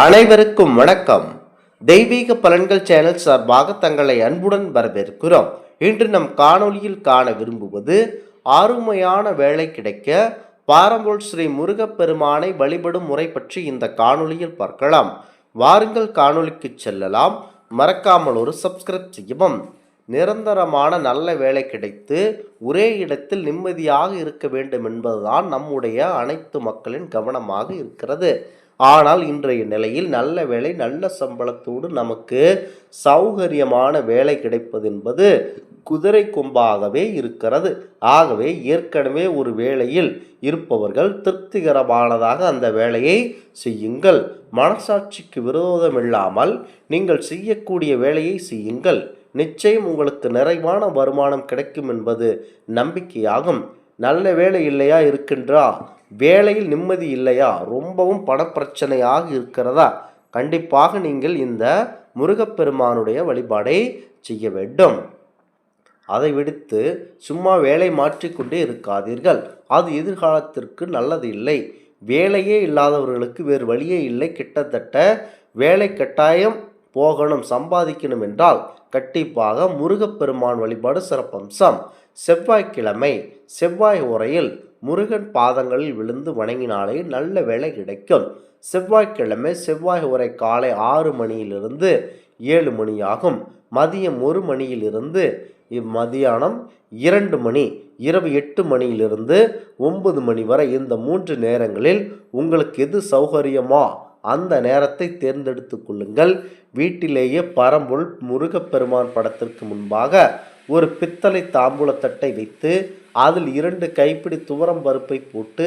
அனைவருக்கும் வணக்கம். தெய்வீக பலன்கள் சேனல் சார்பாக தங்களை அன்புடன் வரவேற்கிறோம். இன்று நம் காணொலியில் காண விரும்புவது அருமையான வேலை கிடைக்க பாரம்போல் ஸ்ரீ முருகப்பெருமானை வழிபடும் முறை பற்றி இந்த காணொளியில் பார்க்கலாம். வாருங்கள் காணொளிக்கு செல்லலாம். மறக்காமல் ஒரு சப்ஸ்கிரைப் செய்யவும். நிரந்தரமான நல்ல வேலை கிடைத்து ஒரே இடத்தில் நிம்மதியாக இருக்க வேண்டும் என்பதுதான் நம்முடைய அனைத்து மக்களின் கவனமாக இருக்கிறது. ஆனால் இன்றைய நிலையில் நல்ல வேலை நல்ல சம்பளத்தோடு நமக்கு சௌகரியமான வேலை கிடைப்பது என்பது குதிரை கொம்பாகவே இருக்கிறது. ஆகவே ஏற்கனவே ஒரு வேலையில் இருப்பவர்கள் திருப்திகரமானதாக அந்த வேலையை செய்யுங்கள். மனசாட்சிக்கு விரோதமில்லாமல் நீங்கள் செய்யக்கூடிய வேலையை செய்யுங்கள். நிச்சயம் உங்களுக்கு நிறைவான வருமானம் கிடைக்கும் என்பது நம்பிக்கையாகும். நல்ல வேலை இல்லையா இருக்கின்றா? வேலையில் நிம்மதி இல்லையா? ரொம்பவும் பணப்பிரச்சனையாக இருக்கிறதா? கண்டிப்பாக நீங்கள் இந்த முருகப்பெருமானுடைய வழிபாடை செய்ய வேண்டும். அதை விடுத்து சும்மா வேலை மாற்றிக்கொண்டே இருக்காதீர்கள். அது எதிர்காலத்திற்கு நல்லது இல்லை. வேலையே இல்லாதவர்களுக்கு வேறு வழியே இல்லை. கிட்டத்தட்ட வேலை கட்டாயம் போகணும் சம்பாதிக்கணும் என்றால் கண்டிப்பாக முருகப்பெருமான் வழிபாடு சிறப்பம்சம். செவ்வாய்க்கிழமை செவ்வாய் உரையில் முருகன் பாதங்களில் விழுந்து வணங்கினாலே நல்ல வேலை கிடைக்கும். செவ்வாய்க்கிழமை செவ்வாய் உரை காலை ஆறு மணியிலிருந்து ஏழு மணி ஆகும் மதியம் ஒரு மணியிலிருந்து இம்மதியானம் இரண்டு மணி இரவு எட்டு மணியிலிருந்து ஒன்பது மணி வரை இந்த மூன்று நேரங்களில் உங்களுக்கு எது சௌகரியமோ? அந்த நேரத்தை தேர்ந்தெடுத்து கொள்ளுங்கள். வீட்டிலேயே பரம்புல் முருகப்பெருமான் படத்திற்கு முன்பாக ஒரு பித்தளை தாம்பூலத்தட்டை வைத்து அதில் இரண்டு கைப்பிடி துவரம் பருப்பை போட்டு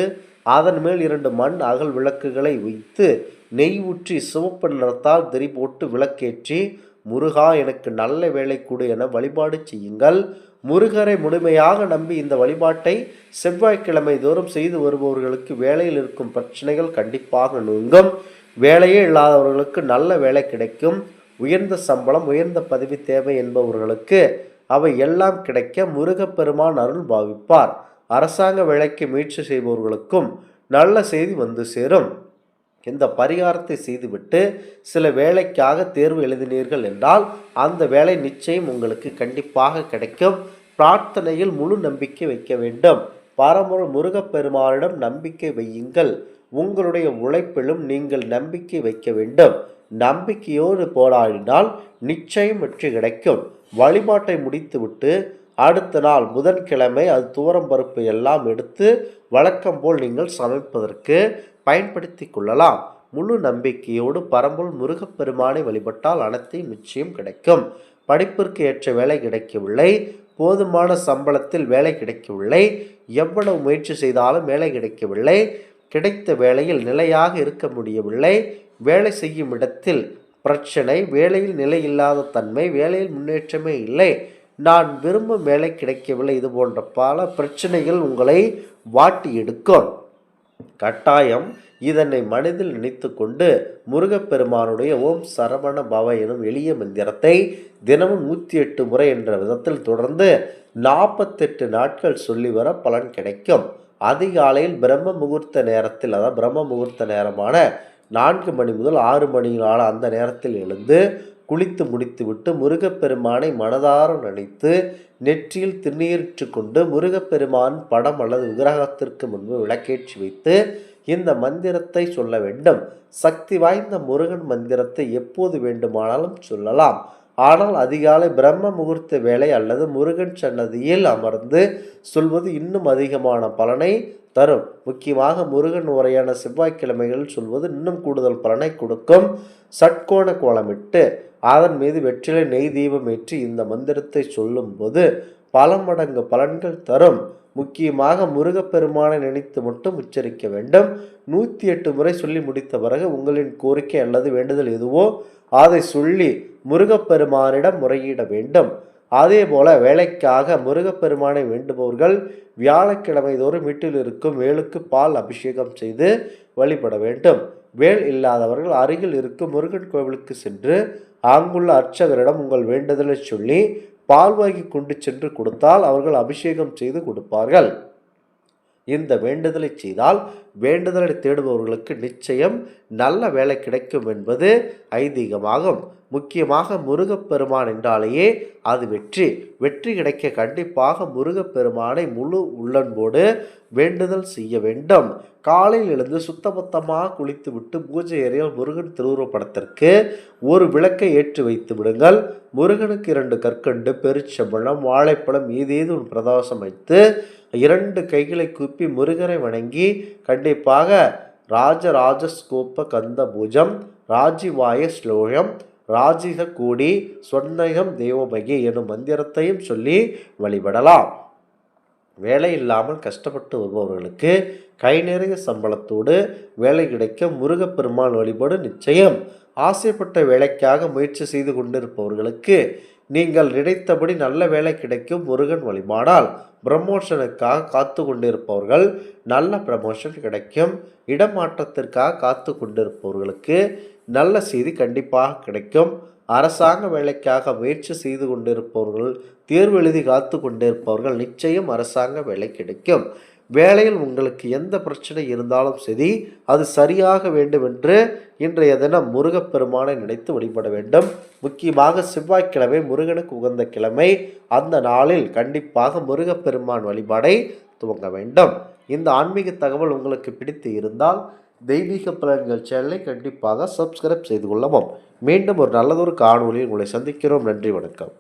அதன் மேல் இரண்டு மண் அகல் விளக்குகளை வைத்து நெய் ஊற்றி சிவப்பு நிறத்தால் திரி போட்டு விளக்கேற்றி முருகா எனக்கு நல்ல வேலை கொடு என வழிபாடு செய்யுங்கள். முருகரை முழுமையாக நம்பி இந்த வழிபாட்டை செவ்வாய்க்கிழமை தோறும் செய்து வருபவர்களுக்கு வேலையில் இருக்கும் பிரச்சனைகள் கண்டிப்பாக நீங்கும். வேலையே இல்லாதவர்களுக்கு நல்ல வேலை கிடைக்கும். உயர்ந்த சம்பளம் உயர்ந்த பதவி தேவை என்பவர்களுக்கு அவை எல்லாம் கிடைக்க முருகப்பெருமான் அருள் பாவிப்பார். அரசாங்க வேலைக்கு முயற்சி செய்பவர்களுக்கும் நல்ல செய்தி வந்து சேரும். இந்த பரிகாரத்தை செய்துவிட்டு சில வேலைக்காக தேர்வு எழுதினீர்கள் என்றால் அந்த வேலை நிச்சயம் உங்களுக்கு கண்டிப்பாக கிடைக்கும். பிரார்த்தனையில் முழு நம்பிக்கை வைக்க வேண்டும். பரமுரு முருகப்பெருமானிடம் நம்பிக்கை வையுங்கள். உங்களுடைய உழைப்பிலும் நீங்கள் நம்பிக்கை வைக்க வேண்டும். நம்பிக்கையோடு போராடினால் நிச்சயம் வெற்றி கிடைக்கும். வழிபாட்டை முடித்துவிட்டு அடுத்த நாள் புதன்கிழமை அது துவரம் பருப்பு எல்லாம் எடுத்து வழக்கம் போல் நீங்கள் சமைப்பதற்கு பயன்படுத்தி கொள்ளலாம். முழு நம்பிக்கையோடு பரம்பொருள் முருகப்பெருமானை வழிபட்டால் அனைத்தையும் நிச்சயம் கிடைக்கும். படிப்பிற்கு ஏற்ற வேலை கிடைக்கவில்லை. போதுமான சம்பளத்தில் வேலை கிடைக்கவில்லை. எவ்வளவு முயற்சி செய்தாலும் வேலை கிடைக்கவில்லை. கிடைத்த வேலையில் நிலையாக இருக்க முடியவில்லை. வேலை செய்யும் இடத்தில் பிரச்சனை வேலையில் நிலையில்லாத தன்மை வேலையில் முன்னேற்றமே இல்லை. நான் விரும்பும் வேலை கிடைக்கவில்லை. இது போன்ற பல பிரச்சனைகள் உங்களை வாட்டி எடுக்கும். கட்டாயம் இதனை மனதில் நினைத்து கொண்டு முருகப்பெருமானுடைய ஓம் சரவண பவ எனும் எளிய மந்திரத்தை தினமும் நூற்றி எட்டு முறை என்ற விதத்தில் தொடர்ந்து நாற்பத்தெட்டு நாட்கள் சொல்லி வர பலன் கிடைக்கும். அதிகாலையில் பிரம்ம முகூர்த்த நேரத்தில் அதாவது பிரம்ம முகூர்த்த நேரமான நான்கு மணி முதல் ஆறு மணியான அந்த நேரத்தில் எழுந்து குளித்து முடித்துவிட்டு முருகப்பெருமானை மனதார நினைத்து நெற்றியில் திருநீரிட்டு கொண்டு முருகப்பெருமான் படம் அல்லது விக்கிரகத்திற்கு முன்பு விளக்கேற்றி வைத்து இந்த மந்திரத்தை சொல்ல வேண்டும். சக்தி வாய்ந்த முருகன் மந்திரத்தை எப்போது வேண்டுமானாலும் சொல்லலாம். ஆனால் அதிகாலை பிரம்ம முகூர்த்த வேலை அல்லது முருகன் சன்னதியில் அமர்ந்து சொல்வது இன்னும் அதிகமான பலனை தரும். முக்கியமாக முருகன் உரையான செவ்வாய்க்கிழமைகள் சொல்வது இன்னும் கூடுதல் பலனை கொடுக்கும். சட்கோண கோலமிட்டு அதன் மீது வெற்றிலை நெய் தீபம் ஏற்றி இந்த மந்திரத்தை சொல்லும்போது பல மடங்கு பலன்கள் தரும். முக்கியமாக முருகப்பெருமானை நினைத்து மட்டும் உச்சரிக்க வேண்டும். நூற்றி எட்டு முறை சொல்லி முடித்த பிறகு உங்களின் கோரிக்கை அல்லது வேண்டுதல் எதுவோ அதை சொல்லி முருகப்பெருமானிடம் முறையிட வேண்டும். அதே போல வேலைக்காக முருகப்பெருமானை வேண்டுபவர்கள் வியாழக்கிழமை தோறும் வீட்டில் இருக்கும் வேலுக்கு பால் அபிஷேகம் செய்து வழிபட வேண்டும். வேல் இல்லாதவர்கள் அருகில் இருக்கும் முருகன் கோவிலுக்கு சென்று அங்குள்ள அர்ச்சகரிடம் உங்கள் வேண்டுதலை சொல்லி பால் வாங்கி கொண்டு சென்று கொடுத்தால் அவர்கள் அபிஷேகம் செய்து கொடுப்பார்கள். இந்த வேண்டுதலை செய்தால் வேண்டுதலை தேடுபவர்களுக்கு நிச்சயம் நல்ல வேலை கிடைக்கும் என்பது ஐதீகமாகும். முக்கியமாக முருகப்பெருமான் என்றாலேயே அது வெற்றி. வெற்றி கிடைக்க கண்டிப்பாக முருகப்பெருமானை முழு உள்ளன்போடு வேண்டுதல் செய்ய வேண்டும். காலையில் எழுந்து சுத்தபத்தமாக குளித்துவிட்டு பூஜை அறையில் முருகன் திருவுருவப்படத்திற்கு ஒரு விளக்கை ஏற்றி வைத்து விடுங்கள். முருகனுக்கு இரண்டு கற்கண்டு பெருச்சம்பழம் வாழைப்பழம் ஏதேதும் பிரதோஷம் வைத்து இரண்டு கைகளை கூப்பி முருகரை வணங்கி கண்டிப்பாக ராஜராஜ ஸ்கோப்ப கந்த பூஜம் ராஜிவாய ஸ்லோகம் ராஜிக கூடி சொன்னகம் தேவமகி எனும் மந்திரத்தையும் சொல்லி வழிபடலாம். வேலை இல்லாமல் கஷ்டப்பட்டு வருபவர்களுக்கு கை நிறைய சம்பளத்தோடு வேலை கிடைக்க முருகப்பெருமான் வழிபாடு நிச்சயம். ஆசைப்பட்ட வேலைக்காக முயற்சி செய்து கொண்டிருப்பவர்களுக்கு நீங்கள் நினைத்தபடி நல்ல வேலை கிடைக்கும் முருகன் வழிபாடால் ப்ரமோஷனுக்காக காத்து கொண்டிருப்பவர்கள் நல்ல ப்ரமோஷன் கிடைக்கும். இடமாற்றத்திற்காக காத்து கொண்டிருப்பவர்களுக்கு நல்ல செய்தி கண்டிப்பாக கிடைக்கும். அரசாங்க வேலைக்காக முயற்சி செய்து கொண்டிருப்பவர்கள் தேர்வு எழுதி காத்து கொண்டிருப்பவர்கள் நிச்சயம் அரசாங்க வேலை கிடைக்கும். வேலையில் உங்களுக்கு எந்த பிரச்சனை இருந்தாலும் சரி அது சரியாக வேண்டும் என்று இன்றைய தினம் முருகப்பெருமானை நினைத்து வழிபட வேண்டும். முக்கியமாக செவ்வாய்க்கிழமை முருகனுக்கு உகந்த கிழமை. அந்த நாளில் கண்டிப்பாக முருகப்பெருமான் வழிபாடை துவங்க வேண்டும். இந்த ஆன்மீக தகவல் உங்களுக்கு பிடித்து இருந்தால் தெய்வீக பலன்கள் சேனலை கண்டிப்பாக சப்ஸ்கிரைப் செய்து கொள்ளவும். மீண்டும் ஒரு நல்லதொரு காணொளியில் உங்களை சந்திக்கிறோம். நன்றி வணக்கம்.